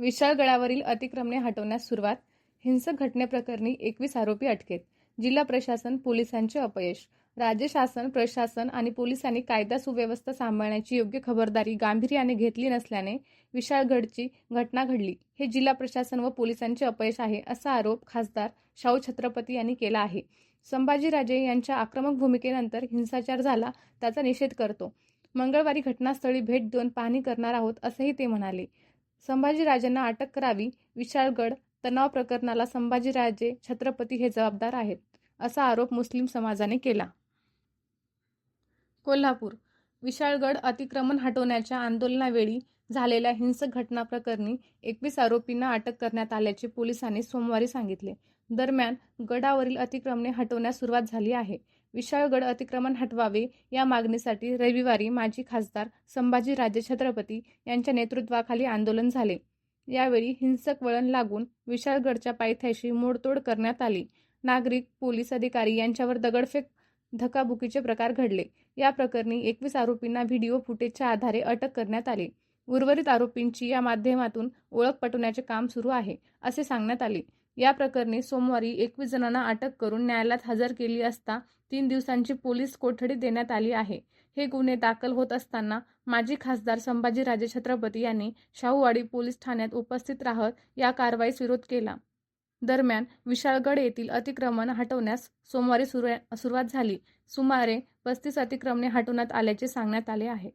विशाळगडावरील अतिक्रमणे हटवण्यास सुरुवात हिंसक घटनेप्रकरणी एकवीस आरोपी अटकेत. जिल्हा प्रशासन पोलिसांचे अपयश. राज्य शासन प्रशासन आणि पोलिसांनी कायदा सुव्यवस्था सांभाळण्याची योग्य खबरदारी गांभीर्याने घेतली नसल्याने विशाळगडची घटना घडली. हे जिल्हा प्रशासन व पोलिसांचे अपयश आहे असा आरोप खासदार शाहू छत्रपती यांनी केला आहे. संभाजीराजे यांच्या आक्रमक भूमिकेनंतर हिंसाचार झाला त्याचा निषेध करतो. मंगळवारी घटनास्थळी भेट देऊन पाहणी करणार आहोत असंही ते म्हणाले. संभाजीराजांना अटक करावी विशाळगड तणाव प्रकरणाला संभाजीराजे छत्रपती हे जबाबदार आहेत असा आरोप मुस्लिम समाजाने केला. कोल्हापूर विशाळगड अतिक्रमण हटवण्याच्या आंदोलनावेळी झालेल्या हिंसक घटनाप्रकरणी एकवीस आरोपींना अटक करण्यात आल्याचे पोलिसांनी सोमवारी सांगितले. दरम्यान गडावरील अतिक्रमणे हटवण्यास सुरुवात झाली आहे. विशाळगड अतिक्रमण हटवावे या मागणीसाठी रविवारी माजी खासदार संभाजी राजे छत्रपती यांच्या नेतृत्वाखाली आंदोलन झाले. यावेळी हिंसक वळण लागून विशाळगडच्या पायथ्याशी मोडतोड करण्यात आली. नागरिक पोलीस अधिकारी यांच्यावर दगडफेक धकाबुकीचे प्रकार घडले. या प्रकरणी एकवीस आरोपींना व्हिडिओ फुटेजच्या आधारे अटक करण्यात आली. उर्वरित आरोपींची या माध्यमातून ओळख पटवण्याचे काम सुरू आहे असे सांगण्यात आले. या प्रकरणी सोमवारी एकवीस जणांना अटक करून न्यायालयात हजर केली असता तीन दिवसांची पोलीस कोठडी देण्यात आली आहे. हे गुन्हे दाखल होत असताना माजी खासदार संभाजीराजे छत्रपती यांनी शाहूवाडी पोलीस ठाण्यात उपस्थित राहत या कारवाईस विरोध केला. दरम्यान विशाळगड येथील अतिक्रमण हटवण्यास सोमवारी सुरुवात झाली. सुमारे पस्तीस अतिक्रमणे हटवण्यात आल्याचे सांगण्यात आले आहे.